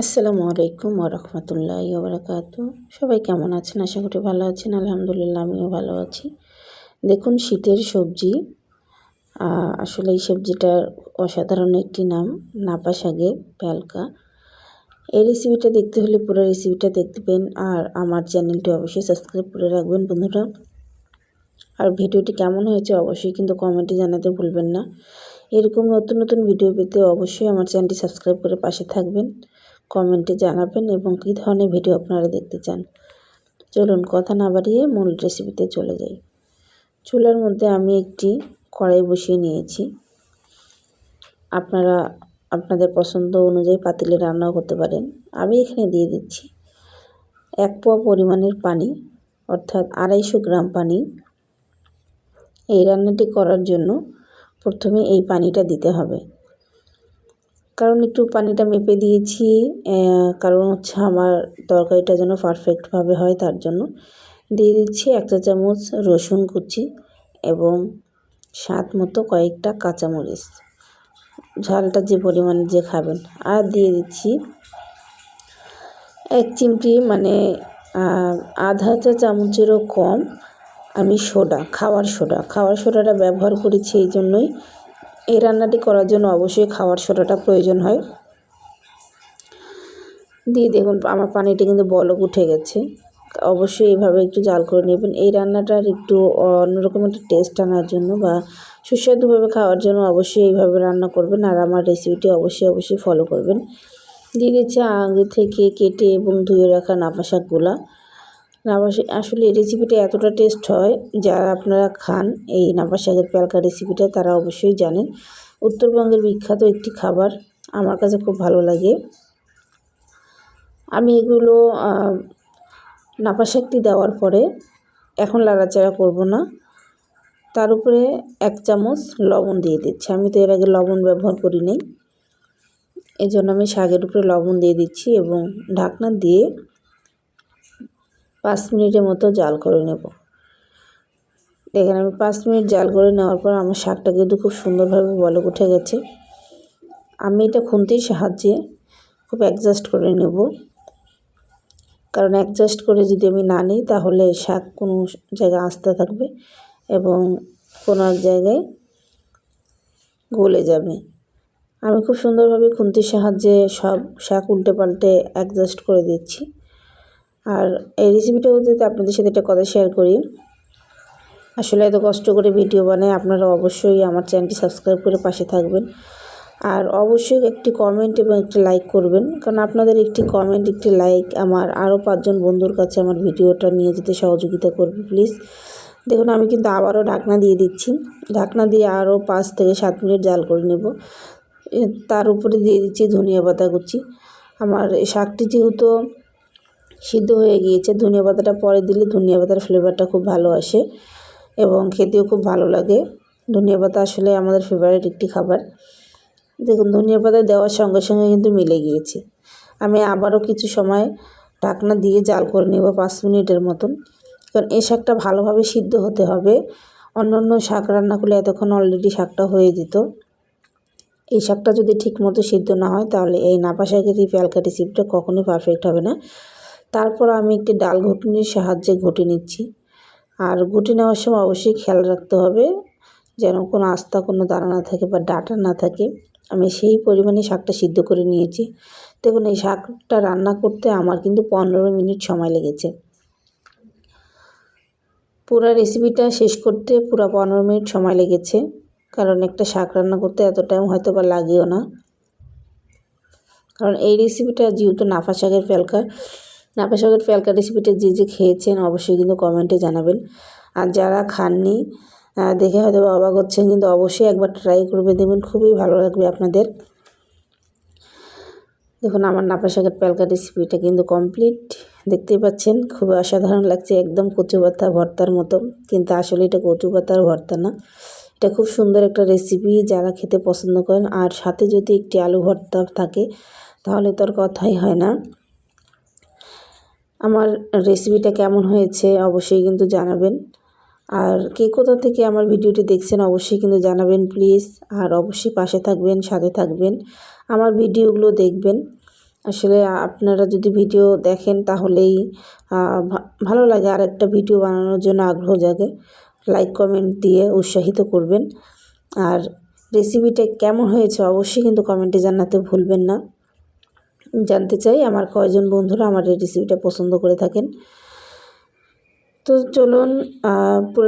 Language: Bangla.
আসসালামু আলাইকুম ওরহমতুল্লাহ ওবরাকাত সবাই কেমন আছেন? আশা করি ভালো আছেন। আলহামদুলিল্লাহ, আমিও ভালো আছি। দেখুন, শীতের সবজি আসলে এই সবজিটার অসাধারণ একটি নাম, নাপা শাকের প্যালকা। এই রেসিপিটা দেখতে হলে পুরো রেসিপিটা দেখবেন আর আমার চ্যানেলটি অবশ্যই সাবস্ক্রাইব করে রাখবেন বন্ধুরা। আর ভিডিওটি কেমন হয়েছে অবশ্যই কিন্তু কমেন্টে জানাতে ভুলবেন না। এরকম নতুন নতুন ভিডিও পেতে অবশ্যই আমার চ্যানেলটি সাবস্ক্রাইব করে পাশে থাকবেন। কমেন্টে জানাবেন এবং কী ধরনের ভিডিও আপনারা দেখতে চান। চলুন কথা না বাড়িয়ে মূল রেসিপিতে চলে যাই। চুলার মধ্যে আমি একটি কড়াই বসিয়ে নিয়েছি। আপনারা, আপনাদের পছন্দ অনুযায়ী পাতিলে রান্নাও করতে পারেন। আমি এখানে দিয়ে দিচ্ছি এক পোয়া পরিমাণের পানি, অর্থাৎ আড়াইশো গ্রাম পানি। এই রান্নাটি করার জন্য প্রথমে এই পানিটা দিতে হবে। কারণ একটু পানিটা মেপে দিয়েছি কারণ হচ্ছে আমার তরকারিটা যেন পারফেক্টভাবে হয় তার জন্য। দিয়ে দিচ্ছি এক চা চামচ রসুন কুচি এবং স্বাদ মতো কয়েকটা কাঁচামরিচ। ঝালটা যে পরিমাণে যে খাবেন। আর দিয়ে দিচ্ছি এক চিমটি মানে আধা চা চামচেরও কম আমি সোডা, খাওয়ার সোডা। খাওয়ার সোডাটা ব্যবহার করেছি এই জন্যই এই রান্নাটি করার জন্য অবশ্যই খাওয়ার সোডাটা প্রয়োজন হয়। দিয়ে দেখুন, আমার পানিটা কিন্তু বলক উঠে গেছে। অবশ্যই এইভাবে একটু জাল করে নেবেন। এই রান্নাটার একটু অন্যরকম একটা টেস্ট আনার জন্য বা সুস্বাদুভাবে খাওয়ার জন্য অবশ্যই এইভাবে রান্না করবেন। আর আমার রেসিপিটি অবশ্যই অবশ্যই ফলো করবেন। দিয়ে দিচ্ছে আগে থেকে কেটে এবং ধুয়ে রাখা নাপা শাকগুলা। নাপা আসলে রেসিপিটা এতটা টেস্ট হয়, যারা আপনারা খান, এই নাপা শাকের প্যালকা রেসিপিটা তারা অবশ্যই জানেন। উত্তরবঙ্গের বিখ্যাত একটি খাবার, আমার কাছে খুব ভালো লাগে। আমি এগুলো নাপা শাকটি দেওয়ার পরে এখন লাড়াচাড়া করব না। তার উপরে এক চামচ লবণ দিয়ে দিচ্ছি। আমি তো এর আগে লবণ ব্যবহার করি নাই। এই জন্য আমি শাকের উপরে লবণ দিয়ে দিচ্ছি এবং ঢাকনা দিয়ে পাঁচ মিনিটের মতো জাল করে নেব। দেখেন আমি পাঁচ মিনিট জাল করে নেওয়ার পর আমার শাকটা কিন্তু খুব সুন্দরভাবে বলক উঠে গেছে। আমি এটা খুন্তির সাহায্যে খুব অ্যাডজাস্ট করে নেব। কারণ অ্যাডজাস্ট করে যদি আমি না নিই তাহলে শাক কোনো জায়গায় আস্তে থাকবে এবং কোনো এক জায়গায় গলে যাবে। আমি খুব সুন্দরভাবে খুন্তির সাহায্যে সব শাক উল্টে পাল্টে অ্যাডজাস্ট করে দিচ্ছি। আর এই রেসিপিটা বলতে আপনাদের সাথে একটা কথা শেয়ার করি। আসলে এত কষ্ট করে ভিডিও বানায়, আপনারা অবশ্যই আমার চ্যানেলটি সাবস্ক্রাইব করে পাশে থাকবেন। আর অবশ্যই একটি কমেন্ট এবং একটি লাইক করবেন, কারণ আপনাদের একটি কমেন্ট একটি লাইক আমার আরও পাঁচজন বন্ধুর কাছে আমার ভিডিওটা নিয়ে যেতে সহযোগিতা করবে প্লিজ দেখুন, আমি কিন্তু আবারও ঢাকনা দিয়ে দিচ্ছি। ঢাকনা দিয়ে আরও পাঁচ থেকে সাত মিনিট জাল করে নেব। তার উপরে দিয়ে দিচ্ছি ধনিয়া পাতা কুচি। আমার শাকটি যেহেতু সিদ্ধ হয়ে গিয়েছে। ধনিয়া পাতাটা পরে দিলে ধনিয়া পাতার ফ্লেভারটা খুব ভালো আসে এবং খেতেও খুব ভালো লাগে। ধনিয়া পাতা আসলে আমাদের ফেভারিট একটি খাবার। দেখুন, ধনিয়া পাতা দেওয়ার সঙ্গে সঙ্গে কিন্তু মিলে গিয়েছে। আমি আবারও কিছু সময় ঢাকনা দিয়ে জাল করে নেব পাঁচ মিনিটের মতন। কারণ এই শাকটা ভালোভাবে সিদ্ধ হতে হবে। অন্য অন্য শাক রান্না করলে এতক্ষণ অলরেডি শাকটা হয়ে যেত। এই শাকটা যদি ঠিকমতো সিদ্ধ না হয়, তাহলে এই নাপা শাকের এই প্যালকা রেসিপিটা কখনোই পারফেক্ট হবে না। তারপর আমি একটি ডাল ঘুটনির সাহায্যে ঘুটে নিচ্ছি। আর ঘুটে নেওয়ার সময় অবশ্যই খেয়াল রাখতে হবে যেন কোনো আস্তা, কোনো দানা না থাকে বা ডাটা না থাকে। আমি সেই পরিমাণে শাকটা সিদ্ধ করে নিয়েছি। দেখুন, এই শাকটা রান্না করতে আমার কিন্তু পনেরো মিনিট সময় লেগেছে। পুরো রেসিপিটা শেষ করতে পুরো পনেরো মিনিট সময় লেগেছে। কারণ একটা শাক রান্না করতে এত টাইম হয়তো বা লাগেও না। কারণ এই রেসিপিটা যেহেতু নাফা শাকের ফেলকা নাপা শাকের ফেলকা রেসিপিটা যে যে খেয়েছেন অবশ্যই কিন্তু কমেন্টে জানাবেন। আর যারা খাননি দেখে হয়তো অবাক হচ্ছেন, কিন্তু অবশ্যই একবার ট্রাই করবে দেখবেন খুবই ভালো লাগবে আপনাদের। দেখুন, আমার নাপা শাকের প্যালকা রেসিপিটা কিন্তু কমপ্লিট। দেখতেই পাচ্ছেন, খুবই অসাধারণ লাগছে, একদম কচু পাতা ভর্তার মতো। কিন্তু আসলে এটা কচু পাতার ভর্তা না। এটা খুব সুন্দর একটা রেসিপি, যারা খেতে পছন্দ করেন। আর সাথে যদি একটি আলু ভর্তা থাকে, তাহলে তো আর কথাই হয় না। আমার রেসিপিটা কেমন হয়েছে অবশ্যই কিন্তু জানাবেন। আর কে কোথা থেকে আমার ভিডিওটি দেখছেন অবশ্যই কিন্তু জানাবেন প্লিজ আর অবশ্যই পাশে থাকবেন, সাথে থাকবেন, আমার ভিডিওগুলো দেখবেন। আসলে আপনারা যদি ভিডিও দেখেন তাহলেই ভালো লাগে। আর একটা ভিডিও বানানোর জন্য আগ্রহ জাগে। লাইক কমেন্ট দিয়ে উৎসাহিত করবেন। আর রেসিপিটা কেমন হয়েছে অবশ্যই কিন্তু কমেন্টে জানাতে ভুলবেন না। জানতে চাই আমার কয়জন বন্ধুরা আমার এই রেসিপিটা পছন্দ করে থাকেন। তো চলুন পুরো